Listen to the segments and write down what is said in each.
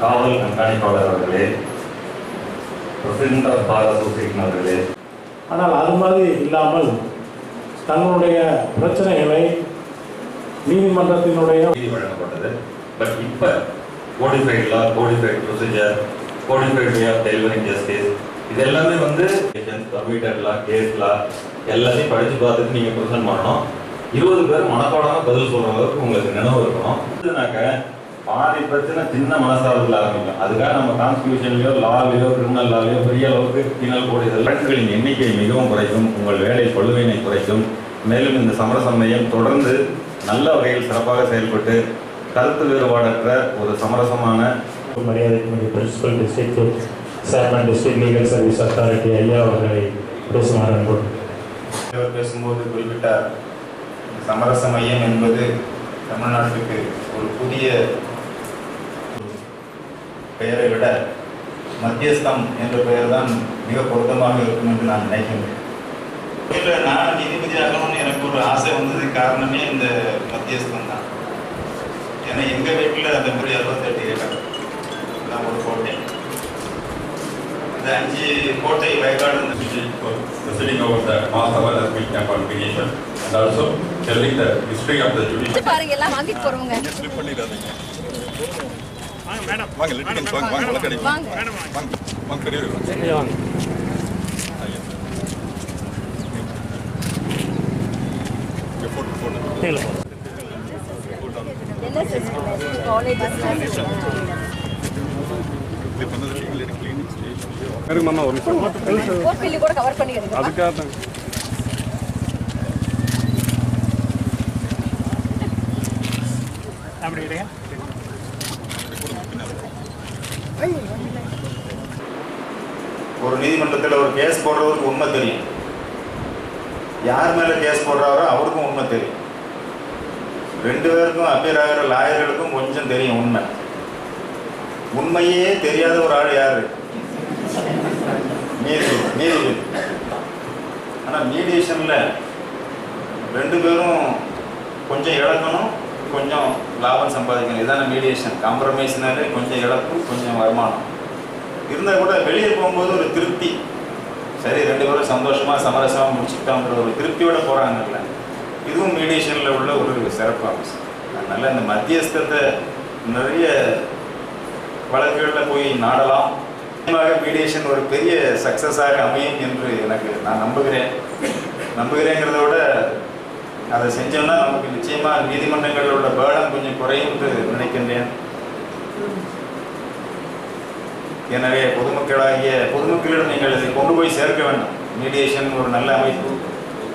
காவல் கண்காணிப்பாளர் அவர்களே பிரசிடென்ட் ஆஃப் பார் அசோசியேஷன் அவர்களே. ஆனால் அது மாதிரி இல்லாமல் தங்களுடைய பிரச்சனைகளை நீதிமன்றத்தினுடைய நீதி வழங்கப்பட்டது. பட் இப்போ codified law codified procedure codified way of delivering justice இது எல்லாமே வந்து கம்ப்யூட்டர் லா கேஸ் லா எல்லாத்தையும் படிச்சு பார்த்துட்டு நீங்கள் ப்ரெசென்ட் பண்ணணும். இருபது பேர் மனப்பாடமாக பதில் சொல்கிற அளவுக்கு உங்களுக்கு நினைவு இருக்கணும். இதுனாக்க பாதி பிரச்சனை சின்ன மனசார்பில் ஆரம்பிக்கும் அதுக்காக நம்ம கான்ஸ்டியூஷன்லையோ லாலையோ கிரிமினல் லாலையோ பெரிய அளவுக்கு பீனல் கோடு இதெல்லாம் வழக்குகளின் எண்ணிக்கை மிகவும் குறைக்கும். உங்கள் வேலை பழுவினை குறைக்கும். மேலும் இந்த சமரச மையம் தொடர்ந்து நல்ல வகையில் சிறப்பாக செயல்பட்டு கருத்து வேறுபாடற்ற ஒரு சமரசமான மரியாதைக்குரிய principal district chairman district legal service authority ஐயா அவர்களை பேசுமாறு பேசும்போது குறிப்பிட்டார் சமரச மையம் என்பது தமிழ்நாட்டுக்கு ஒரு புதிய பெயரை விட மத்தியஸ்தம் என்ற பெயர் தான் மிக பொருத்தமாக இருக்கும் என்று நான் நினைக்கின்றேன் இல்லை நான் நீதிபதி ஆகணும்னு எனக்கு ஒரு ஆசை வந்தது காரணமே இந்த மத்தியஸ்தம் தான். ஏன்னா எங்கள் வீட்டில் அந்த மாதிரி அறுபத்தெட்டு ஏக்கர். நான் ஒரு கோட்டை. இந்த அஞ்சு கோட்டை வயக்காடு over the mass awareness week camp on mediation and also telling the history of the judicial. பாருங்க எல்லாம் வாங்கிட்டு போறவங்க. வாங்க litigants வாங்க வாங்க வழக்கடி வாங்க வாங்க. வாங்க பெரியவர் வாங்க. போட்டு போட்டு ஒரு நீதிமன்றத்தில் ஒரு கேஸ் போடுறவருக்கு உண்மை தெரியும். யார் மேலே கேஸ் போடுறாரோ அவருக்கும் உண்மை தெரியும். ரெண்டு பேருக்கும் அப்பீர் ஆகிற லாயர்களுக்கும் கொஞ்சம் தெரியும் உண்மை. உண்மையே தெரியாத ஒரு ஆள் யாரு? நீதி நீதிபதி ஆனால் மீடியேஷனில் ரெண்டு பேரும் கொஞ்சம் இழக்கணும் கொஞ்சம் லாபம் சம்பாதிக்கணும். இதான மீடியேஷன் காம்ப்ரமைஸ்னாலே கொஞ்சம் இழப்பு கொஞ்சம் வருமானம். இருந்தால் கூட வெளியே போகும்போது ஒரு திருப்தி. சரி ரெண்டு பேரும் சந்தோஷமாக சமரசமாக முடிச்சுக்கிட்டோங்கிற ஒரு திருப்தியோட போகிறாங்கல்ல இதுவும் மீடியேஷனில் உள்ள ஒரு சிறப்பு அம்சம் அதனால் இந்த மத்தியஸ்தத்தை நிறைய வழக்குகளில் போய் நாடலாம். நிச்சயமாக மீடியேஷன் ஒரு பெரிய சக்ஸஸாக அமையும் என்று எனக்கு நான் நம்புகிறேன். நம்புகிறேங்கிறத விட அதை செஞ்சோம்னா நமக்கு நிச்சயமாக நீதிமன்றங்களில் உள்ள பேர்டன் கொஞ்சம் குறையும் என்று நினைக்கின்றேன். எனவே பொதுமக்களாகிய பொதுமக்களிடம் நீங்கள் இதை கொண்டு போய் சேர்க்க வேண்டும். மீடியேஷன் ஒரு நல்ல அமைப்பு.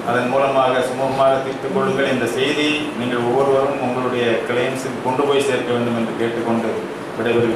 அதன் மூலமாக சுமூகமாக தீர்த்து கொள்ளுங்கள் இந்த செய்தி நீங்கள் ஒவ்வொருவரும் உங்களுடைய கிளைம்ஸுக்கு கொண்டு போய் சேர்க்க வேண்டும் என்று கேட்டுக்கொண்டு விடைபெறுகிறேன்.